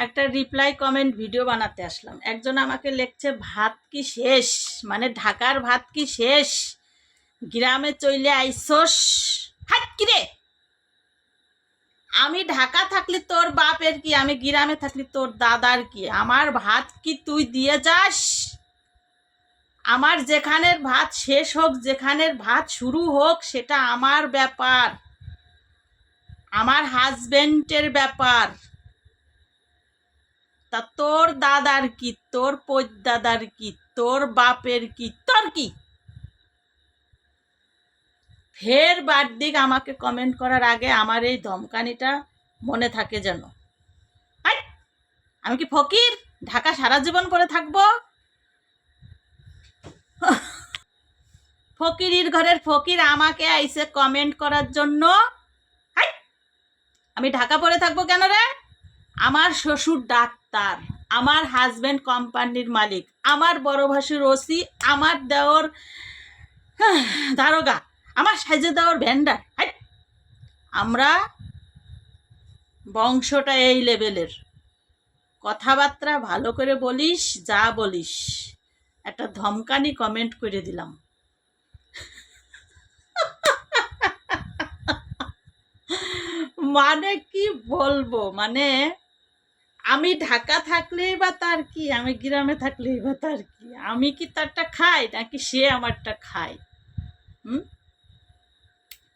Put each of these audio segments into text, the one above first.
একটা reply comment video বানাতে আসলাম। একজন আমাকে লিখছে, ভাত কি শেষ? মানে ঢাকার ভাত কি শেষ? গ্রামে চইলে আইসোস। হাট কি রে? আমি ঢাকা থাকলে তোর বাপের কি? আমি গ্রামে থাকলে তোর দাদার কি? আমার ভাত কি তুই দিয়ে যাস? আমার যেখানের ভাত শেষ হোক, যেখানের ভাত শুরু হোক, সেটা আমার ব্যাপার। আমার হাজবেন্ডের ব্যাপার। তা তোর দাদার কি? তোর দাদার কি? তোর বাপের কি? তোর কি? ফের বারদিক আমাকে কমেন্ট করার আগে আমার এই ধমকানিটা মনে থাকে যেন। আমি কি ফকির? ঢাকা সারা জীবন পরে থাকব? ফকিরির ঘরের ফকির আমাকে আইসে কমেন্ট করার জন্য। আমি ঢাকা পরে থাকব কেন রে? আমার শ্বশুর ডাক্তার আমার হাজবেন্ড কোম্পানির মালিক, আমার বড় ভাসুর ওসি আমার দেওর দারোগা, আমার সাজে দেওয়ার ভ্যান্ডার আমরা বংশটা এই লেভেলের কথাবার্তা ভালো করে বলিস, যা বলিস। একটা ধমকানি কমেন্ট করে দিলাম। মানে কি বলব? মানে আমি ঢাকা থাকলেই বা তার কি? আমি গ্রামে থাকলেই বা তার কি? আমি কি তারটা খাই নাকি সে আমারটা খায়? হুম?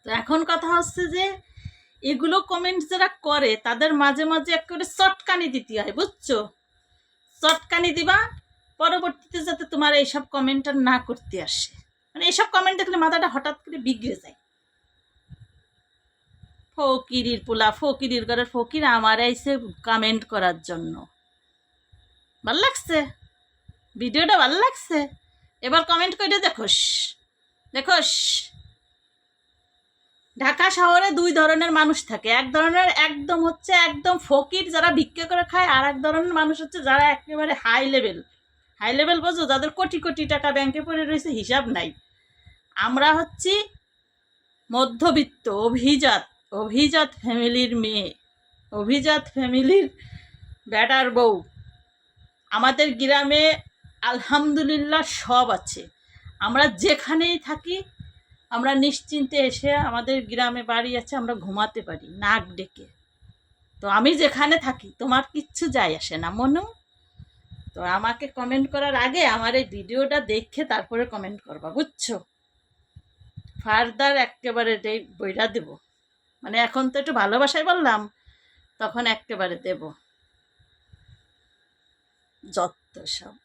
তো এখন কথা হচ্ছে যে, এগুলো কমেন্ট যারা করে, তাদের মাঝে মাঝে এক করে চটকানি দিতে হয়, বুঝছ? চটকানি দিবা, পরবর্তীতে যাতে তোমার এইসব কমেন্ট না করতে আসে। মানে এইসব কমেন্ট দেখলে মাথাটা হঠাৎ করে বিগড়ে যায়। ফকিরির পোলা, ফকিরির ঘরের ফকির আমার আইসে কমেন্ট করার জন্য। ভালো লাগছে? ভিডিওটা ভালো লাগছে? এবার কমেন্ট করে দেখোস। দেখোস? ঢাকা শহরে দুই ধরনের মানুষ থাকে। এক ধরনের একদম হচ্ছে একদম ফকির যারা ভিক্ষা করে খায়, আর এক ধরনের মানুষ হচ্ছে যারা একেবারে হাই লেভেল হাই লেভেল বোঝো, যাদের কোটি কোটি টাকা ব্যাংকে পড়ে রয়েছে, হিসাব নাই। আমরা হচ্ছি মধ্যবিত্ত, অভিজাত। অভিজাত ফ্যামিলির মেয়ে, অভিজাত ফ্যামিলির ব্যাটার বউ। আমাদের গ্রামে আলহামদুলিল্লাহ সব আছে। আমরা যেখানেই থাকি, আমরা নিশ্চিন্তে এসে আমাদের গ্রামে বাড়ি আছে, আমরা ঘুমাতে পারি, নাক ডেকে। তো আমি যেখানে থাকি, তোমার কিচ্ছু যায় আসে না, মনু। তো আমাকে কমেন্ট করার আগে আমার এই ভিডিওটা দেখে তারপরে কমেন্ট করবা, বুঝছ? ফার্দার একেবারে বইটা দেব। মানে এখন তো একটু ভালোবাসায় বললাম তখন একেবারে দেব। যত সব।